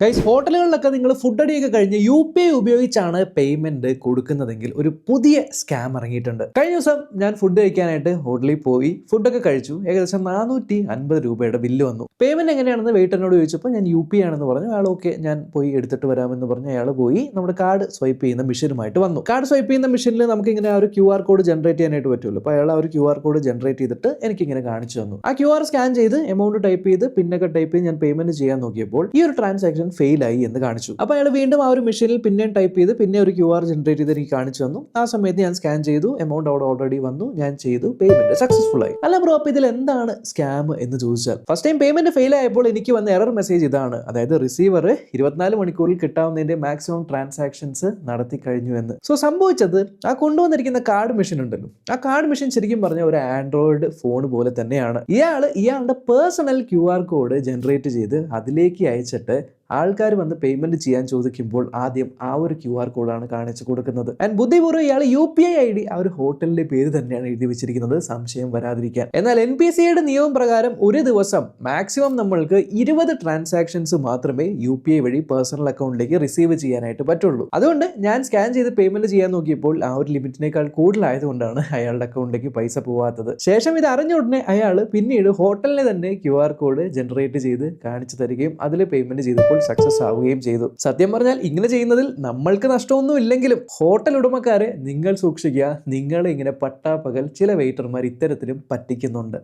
Guys ഹോട്ടലുകളിലൊക്കെ നിങ്ങൾ food അടിയൊക്കെ കഴിഞ്ഞ് യു പി ഐ ഉപയോഗിച്ചാണ് പേയ്മെന്റ് കൊടുക്കുന്നതെങ്കിൽ ഒരു പുതിയ സ്കാം ഇറങ്ങിയിട്ടുണ്ട്. കഴിഞ്ഞ ദിവസം ഞാൻ ഫുഡ് കഴിക്കാനായിട്ട് ഹോട്ടലിൽ പോയി ഫുഡൊക്കെ കഴിച്ചു. ഏകദേശം നാനൂറ്റി അൻപത് രൂപയുടെ ബില്ല് വന്നു. പേയ്മെന്റ് എങ്ങനെയാണെന്ന് വെയിറ്ററിനോട് ചോദിച്ചപ്പോൾ ഞാൻ യു പി ആണെന്ന് പറഞ്ഞു. അയാൾ ഓക്കെ ഞാൻ പോയി എടുത്തിട്ട് വരാമെന്ന് പറഞ്ഞ് അയാൾ പോയി. നമ്മുടെ കാർഡ് സ്വൈപ്പ് ചെയ്യുന്ന മെഷീനുമായിട്ട് വന്നു. കാർഡ് സ്വൈപ്പ് ചെയ്യുന്ന മെഷീനിൽ നമുക്ക് ഇങ്ങനെ ആ ഒരു ക്യു ആർ കോഡ് ജനറേറ്റ് ചെയ്യാനായിട്ട് പറ്റുമല്ലോ. അപ്പോൾ അയാൾ ആ ഒരു ക്യു ആർ കോഡ് ജനറേറ്റ് ചെയ്തിട്ട് എനിക്കിങ്ങനെ കാണിച്ചു തന്നു. ആ ക്യു ആർ സ്കാൻ ചെയ്ത് എമൗണ്ട് ടൈപ്പ് ചെയ്ത് പിന്നൊക്കെ ടൈപ്പ് ചെയ്ത് ഞാൻ പേയ്മെന്റ് ചെയ്യാൻ നോക്കിയപ്പോൾ ഈ ഒരു ട്രാൻസാക്ഷൻ ഫെയിൽ ആയി എന്ന് കാണിച്ചു. അപ്പോൾ അയാൾ വീണ്ടും ആ ഒരു മെഷീനിൽ പിന്നെയും ടൈപ്പ് ചെയ്ത് പിന്നെ ഒരു ക്യു ആർ ജനറേറ്റ് ചെയ്ത് എനിക്ക് കാണിച്ചു തന്നു. ആ സമയത്ത് ഞാൻ സ്കാൻ ചെയ്തു. എമൗണ്ട് അവിടെ ഓൾറെഡി വന്നു. ഞാൻ ചെയ്തു. പേയ്മെന്റ് സക്സസ്ഫുൾ ആയി. അല്ല ബ്രോ അപ്പോൾ ഇതിൽ എന്താണ് സ്കാം എന്ന് ചോദിച്ചാൽ? ഫസ്റ്റ് ടൈം പേയ്മെന്റ് ഫെയിൽ ആയപ്പോൾ എനിക്ക് വന്ന എറർ മെസ്സേജ് ഇതാണ്. അതായത് റിസീവർ ഇരുപത്തിനാല് മണിക്കൂറിൽ കിട്ടാവുന്നതിന്റെ മാക്സിമം ട്രാൻസാക്ഷൻസ് നടത്തി കഴിഞ്ഞു എന്ന്. സോ സംഭവിച്ചത് ആ കൊണ്ടുവന്നിരിക്കുന്ന കാർഡ് മെഷീൻ ഉണ്ടല്ലോ. ആ കാർഡ് മെഷീൻ ശരിക്കും പറഞ്ഞ ഒരു ആൻഡ്രോയിഡ് ഫോൺ പോലെ തന്നെയാണ്. ഇയാൾ ഇയാളുടെ personal Q R code generate ചെയ്ത് അതിലേക്ക് അയച്ചിട്ട് ആൾക്കാർ വന്ന് പേയ്മെന്റ് ചെയ്യാൻ ചോദിക്കുമ്പോൾ ആദ്യം ആ ഒരു ക്യു ആർ കോഡാണ് കാണിച്ചു കൊടുക്കുന്നത്. ആൻഡ് ബുദ്ധിപൂർവം ഇയാൾ U P I I D ആ ഒരു ഹോട്ടലിന്റെ പേര് തന്നെയാണ് എഴുതി വെച്ചിരിക്കുന്നത്. സംശയം വരാതിരിക്കാൻ. എന്നാൽ എൻ പി സി ഐയുടെ നിയമം പ്രകാരം ഒരു ദിവസം മാക്സിമം നമ്മൾക്ക് ഇരുപത് ട്രാൻസാക്ഷൻസ് മാത്രമേ യു പി ഐ വഴി പേഴ്സണൽ അക്കൗണ്ടിലേക്ക് റിസീവ് ചെയ്യാനായിട്ട് പറ്റുള്ളൂ. അതുകൊണ്ട് ഞാൻ സ്കാൻ ചെയ്ത് പേയ്മെന്റ് ചെയ്യാൻ നോക്കിയപ്പോൾ ആ ഒരു ലിമിറ്റിനേക്കാൾ കൂടുതലായതുകൊണ്ടാണ് അയാളുടെ അക്കൗണ്ടിലേക്ക് പൈസ പോവാത്തത്. ശേഷം ഇത് അറിഞ്ഞ ഉടനെ അയാൾ പിന്നീട് ഹോട്ടലിനെ തന്നെ ക്യു ആർ കോഡ് ജനറേറ്റ് ചെയ്ത് കാണിച്ചു തരികയും അതിൽ പേയ്മെന്റ് ചെയ്തപ്പോൾ സക്സസ് ആവുകയും ചെയ്തു. സത്യം പറഞ്ഞാൽ ഇങ്ങനെ ചെയ്യുന്നതിൽ നമ്മൾക്ക് നഷ്ടമൊന്നും ഇല്ലെങ്കിലും ഹോട്ടൽ ഉടമക്കാരെ നിങ്ങൾ സൂക്ഷിക്കുക. നിങ്ങളെ ഇങ്ങനെ പട്ടാപ്പകൽ ചില വെയിറ്റർമാർ ഇത്തരത്തിലും പറ്റിക്കുന്നുണ്ട്.